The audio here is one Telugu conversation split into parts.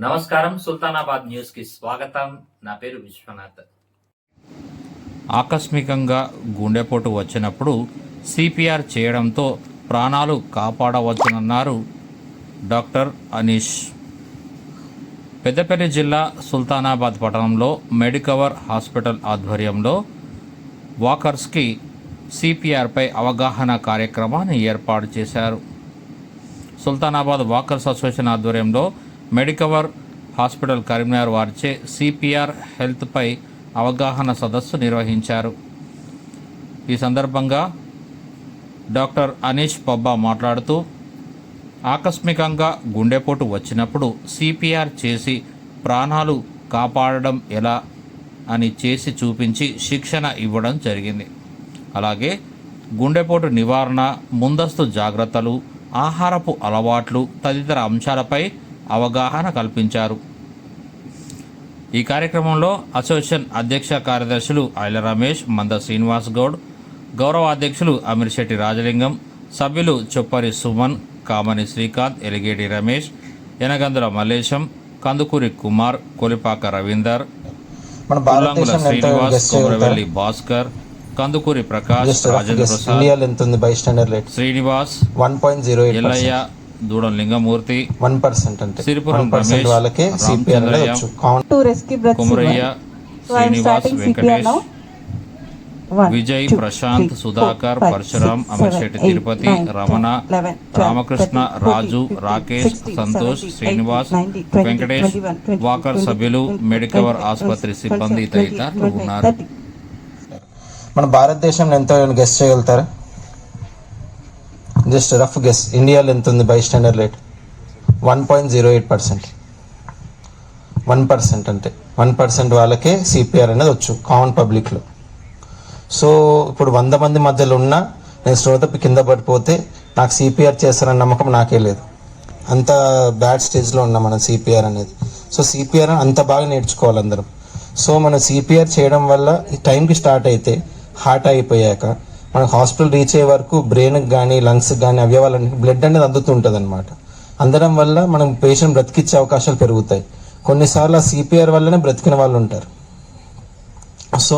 నమస్కారం సుల్తానాబాద్ న్యూస్కి స్వాగతం. నా పేరు విశ్వనాథ్. ఆకస్మికంగా గుండెపోటు వచ్చినప్పుడు సిపిఆర్ చేయడంతో ప్రాణాలు కాపాడవచ్చునన్నారు డాక్టర్ అనీష్. పెద్దపల్లి జిల్లా సుల్తానాబాద్ పట్టణంలో మెడికవర్ హాస్పిటల్ ఆధ్వర్యంలో వాకర్స్కి సిపిఆర్పై అవగాహన కార్యక్రమాన్ని ఏర్పాటు చేశారు. సుల్తానాబాద్ వాకర్స్ అసోసియేషన్ ఆధ్వర్యంలో మెడికవర్ హాస్పిటల్ కరీంనగర్ వారిచే సిపిఆర్ హెల్త్పై అవగాహన సదస్సు నిర్వహించారు. ఈ సందర్భంగా డాక్టర్ అనీష్ పబ్బా మాట్లాడుతూ ఆకస్మికంగా గుండెపోటు వచ్చినప్పుడు సిపిఆర్ చేసి ప్రాణాలు కాపాడడం ఎలా అని చేసి చూపించి శిక్షణ ఇవ్వడం జరిగింది. అలాగే గుండెపోటు నివారణ ముందస్తు జాగ్రత్తలు ఆహారపు అలవాట్లు తదితర అంశాలపై అవగాహన కల్పించారు. ఈ కార్యక్రమంలో అసోసియేషన్ అధ్యక్ష కార్యదర్శులు ఐల రమేష్ మంద శ్రీనివాస్ గౌడ్ గౌరవ అధ్యక్షులు అమీర్శెట్టి రాజలింగం సభ్యులు చొప్పరి సుమన్ కామని శ్రీకాంత్ ఎలిగేడి రమేష్ యనగందుల మల్లేశం కందుకూరి కుమార్ కొలిపాక రవీందర్ ఎంత Srinivas Komaravelli Bhaskar Kandukuri Prakash Rajendra Prasad Srinivas one point zero Ellaiah Dudam Lingamurthy one percent అంటే సిరిపురం పర్సెంట్ రమేష్, వాళ్ళకే సిపిఆర్ కుమరయ్య శ్రీనివాస్ వెంకటేష్ విజయ్ ప్రశాంత్ సుధాకర్ పరశురాం అమర్శెట్టి తిరుపతి రమణ 10, 11, 12, రామకృష్ణ 13, రాజు 14, 15, రాకేష్ 16, సంతోష్ 17, శ్రీనివాస్ 18, 19, 20, వెంకటేష్ 21, 22, వాకర్ 23, సభ్యులు 24, మెడికవర్ 25, ఆసుపత్రి 26, సిబ్బంది 27, తదితరులు 28, ఉన్నారు. 30. మన భారతదేశంలో ఎంత గెస్ట్ చేయగలుగుతారా? జస్ట్ రఫ్ గెస్ ఇండియాలో ఎంత ఉంది by standard rate one point zero eight percent one percent అంటే వన్ పర్సెంట్ వాళ్ళకే సిపిఆర్ అనేది వచ్చు కామన్ పబ్లిక్లో సో ఇప్పుడు వంద మంది మధ్యలో ఉన్నా నేను శ్రోతపి కింద పడిపోతే నాకు సిపిఆర్ చేస్తారన్న నమ్మకం నాకే లేదు. అంత బ్యాడ్ స్టేజ్లో ఉన్నాం మనం సిపిఆర్ అనేది. సో సిపిఆర్ అంత బాగా నేర్చుకోవాలి అందరం సో మనం సిపిఆర్ చేయడం వల్ల ఈ టైంకి స్టార్ట్ అయితే హార్ట్ అయిపోయాక మన హాస్పిటల్ రీచ్ అయ్యే వరకు బ్రెయిన్కి కానీ లంగ్స్కి కానీ అవయవాలన్నీ బ్లడ్ అనేది అందుతుంటుంది అనమాట అందడం వల్ల మనం పేషెంట్ బ్రతికిచ్చే అవకాశాలు పెరుగుతాయి. కొన్నిసార్లు ఆ సిపిఆర్ వల్లనే బ్రతికిన వాళ్ళు ఉంటారు. సో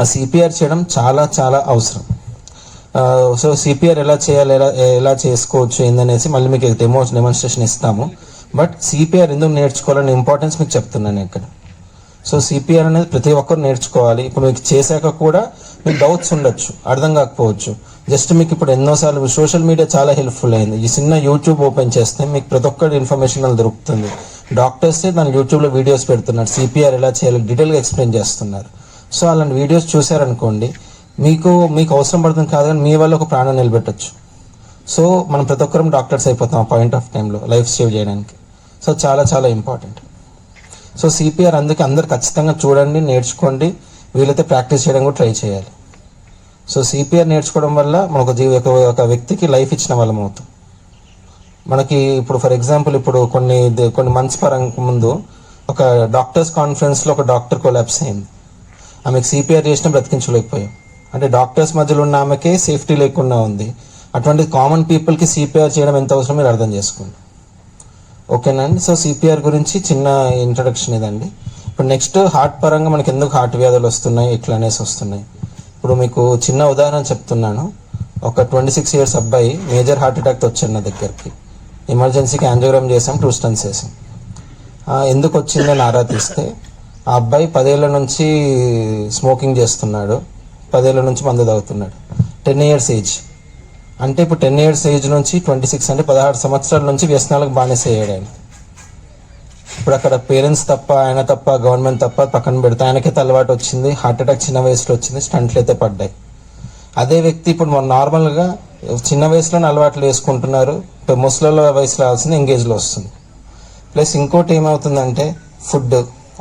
ఆ సిపిఆర్ చేయడం చాలా చాలా అవసరం. సో సిపిఆర్ ఎలా చేయాలి ఎలా ఎలా చేసుకోవచ్చు ఏందనేసి మళ్ళీ మీకు డెమో డెమాన్స్ట్రేషన్ ఇస్తాము. బట్ సిపిఆర్ ఎందుకు నేర్చుకోవాలని ఇంపార్టెన్స్ మీకు చెప్తున్నాను ఇక్కడ. సో సిపిఆర్ అనేది ప్రతి ఒక్కరు నేర్చుకోవాలి. ఇప్పుడు మీకు చేశాక కూడా మీకు డౌట్స్ ఉండొచ్చు అర్థం కాకపోవచ్చు. జస్ట్ మీకు ఇప్పుడు ఎన్నోసార్లు సోషల్ మీడియా చాలా హెల్ప్ఫుల్ అయింది. ఈ చిన్న యూట్యూబ్ ఓపెన్ చేస్తే మీకు ప్రతి ఒక్కటి ఇన్ఫర్మేషన్ అది దొరుకుతుంది. డాక్టర్సే దాని యూట్యూబ్లో వీడియోస్ పెడుతున్నారు. సిపిఆర్ ఎలా చేయాలి డీటెయిల్గా ఎక్స్ప్లెయిన్ చేస్తున్నారు. సో అలాంటి వీడియోస్ చూశారనుకోండి మీకు మీకు అవసరం పడుతుంది కాదు కానీ మీ వల్ల ఒక ప్రాణం నిలబెట్టచ్చు. సో మనం ప్రతి ఒక్కరం డాక్టర్స్ అయిపోతాం పాయింట్ ఆఫ్ టైంలో లైఫ్ సేవ్ చేయడానికి. సో చాలా చాలా ఇంపార్టెంట్ సో సిపిఆర్ అందుకే అందరు ఖచ్చితంగా చూడండి నేర్చుకోండి. వీలైతే ప్రాక్టీస్ చేయడం కూడా ట్రై చేయాలి. సో సిపిఆర్ నేర్చుకోవడం వల్ల మన ఒక జీవి ఒక- ఒక వ్యక్తికి లైఫ్ ఇచ్చిన వాళ్ళం అవుతాం మనకి ఇప్పుడు ఫర్ ఎగ్జాంపుల్ ఇప్పుడు కొన్ని ద- కొన్ని మంత్స్ పరంగా ముందు ఒక డాక్టర్స్ కాన్ఫరెన్స్లో ఒక డాక్టర్ కొలాప్స్ అయింది. ఆమెకు సిపిఆర్ చేసినా బ్రతికించలేకపోయాం. అంటే డాక్టర్స్ మధ్యలో ఉన్న ఆమెకే సేఫ్టీ లేకుండా ఉంది. అటువంటి కామన్ పీపుల్కి సిపిఆర్ చేయడం ఎంత అవసరం మీరు అర్థం చేసుకోండి ఓకేనండి సో సిపిఆర్ గురించి చిన్న ఇంట్రడక్షన్ ఇదండి. ఇప్పుడు నెక్స్ట్ హార్ట్ పరంగా మనకి ఎందుకు హార్ట్ వ్యాధులు వస్తున్నాయి ఇట్లా అనేసి వస్తున్నాయి. ఇప్పుడు మీకు చిన్న ఉదాహరణ చెప్తున్నాను. ఒక ట్వంటీ సిక్స్ ఇయర్స్ అబ్బాయి మేజర్ హార్ట్ అటాక్తో వచ్చాడు నా దగ్గరికి. ఎమర్జెన్సీకి యాంజోగ్రామ్ చేసాం టూ స్టన్స్ వేసాం. ఎందుకు వచ్చిందని ఆరా తీస్తే ఆ అబ్బాయి పదేళ్ళ నుంచి స్మోకింగ్ చేస్తున్నాడు పదేళ్ళ నుంచి మందు తాగుతున్నాడు. టెన్ ఇయర్స్ ఏజ్ అంటే ఇప్పుడు టెన్ ఇయర్స్ ఏజ్ నుంచి ట్వంటీ సిక్స్ అంటే పదహారు సంవత్సరాల నుంచి వ్యసనాలకు బానిస అయ్యాడు ఆయన. ఇప్పుడు అక్కడ పేరెంట్స్ తప్ప ఆయన తప్ప గవర్నమెంట్ తప్ప పక్కన పెడితే ఆయనకైతే అలవాటు వచ్చింది హార్ట్ అటాక్ చిన్న వయసులో వచ్చింది స్టంట్లు అయితే పడ్డాయి. అదే వ్యక్తి ఇప్పుడు మన నార్మల్గా చిన్న వయసులోనే అలవాట్లు వేసుకుంటున్నారు ముసలి ముసలిల వయసులో రావాల్సింది ఎంగేజ్లో వస్తుంది. ప్లస్ ఇంకోటి ఏమవుతుందంటే ఫుడ్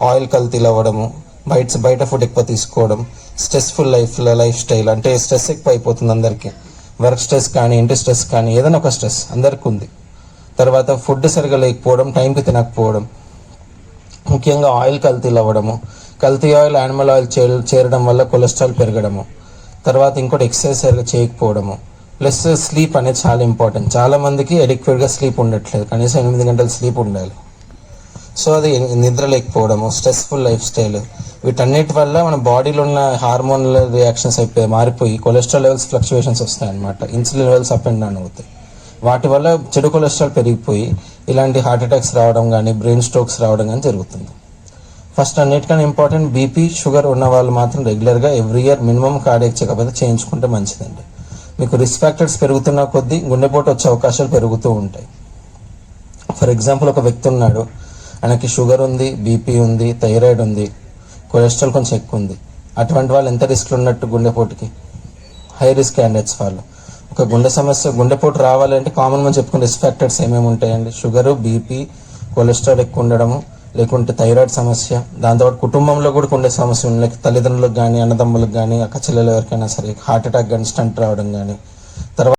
ఆయిల్ కల్తీలు అవ్వడము బయట బయట ఫుడ్ ఎక్కువ తీసుకోవడం స్ట్రెస్ఫుల్ లైఫ్ లైఫ్ స్టైల్ అంటే స్ట్రెస్ ఎక్కువ అయిపోతుంది అందరికీ. వర్క్ స్ట్రెస్ కానీ ఇంటి స్ట్రెస్ కానీ ఏదైనా ఒక స్ట్రెస్ అందరికీ ఉంది. తర్వాత ఫుడ్ సరిగా లేకపోవడం టైంకి తినకపోవడం ముఖ్యంగా ఆయిల్ కల్తీలు అవ్వడము కల్తీ ఆయిల్ యానిమల్ ఆయిల్ చే- చేరడం వల్ల కొలెస్ట్రాల్ పెరగడము తర్వాత ఇంకోటి ఎక్సర్సైజ్ సరిగా చేయకపోవడము ప్లస్ స్లీప్ అనేది చాలా ఇంపార్టెంట్. చాలా మందికి అడిక్వేట్గా స్లీప్ ఉండట్లేదు. కనీసం ఎనిమిది గంటల స్లీప్ ఉండాలి. సో అది నిద్ర లేకపోవడము స్ట్రెస్ఫుల్ లైఫ్ స్టైల్. వీటన్నిటి వల్ల మన బాడీలో ఉన్న హార్మోనల్ రియాక్షన్స్ అయిపోయి మారిపోయి కొలెస్ట్రాల్ లెవెల్స్ ఫ్లక్చువేషన్స్ వస్తాయి అనమాట insulin levels up and down అవుతాయి. వాటి వల్ల చెడు కొలెస్ట్రాల్ పెరిగిపోయి ఇలాంటి హార్ట్ అటాక్స్ రావడం కానీ బ్రెయిన్ స్ట్రోక్స్ రావడం కానీ జరుగుతుంది. ఫస్ట్ అన్నిటికన్నా ఇంపార్టెంట్ బీపీ షుగర్ ఉన్న వాళ్ళు మాత్రం రెగ్యులర్గా every year minimum cardiac checkup అయితే చేయించుకుంటే మంచిదండి. మీకు రిస్క్ ఫ్యాక్టర్స్ పెరుగుతున్న కొద్దీ గుండెపోటు వచ్చే అవకాశాలు పెరుగుతూ ఉంటాయి. ఫర్ ఎగ్జాంపుల్ ఒక వ్యక్తి ఉన్నాడు ఆయనకి షుగర్ ఉంది బీపీ ఉంది థైరాయిడ్ ఉంది కొలెస్ట్రాల్ కొంచెం ఎక్కువ ఉంది. అటువంటి వాళ్ళు ఎంత రిస్క్లు ఉన్నట్టు గుండెపోటుకి? హై రిస్క్ క్యాండిడేట్స్ వాళ్ళు. ఒక గుండె సమస్య గుండెపోటు రావాలంటే కామన్ మనం చెప్పుకునే రిస్క్ ఫ్యాక్టర్స్ ఏమేమి ఉంటాయండి? షుగరు బీపీ కొలెస్ట్రాల్ ఎక్కువ ఉండడము లేకుంటే థైరాయిడ్ సమస్య దాంతోపాటు కుటుంబంలో కూడా ఉండే సమస్య ఉంది. లైక్ తల్లిదండ్రులకు కానీ అన్నదమ్ములకు కానీ అక్క చెల్లెలు ఎవరికైనా సరే హార్ట్ అటాక్ కానీ స్టంట్ రావడం కానీ తర్వాత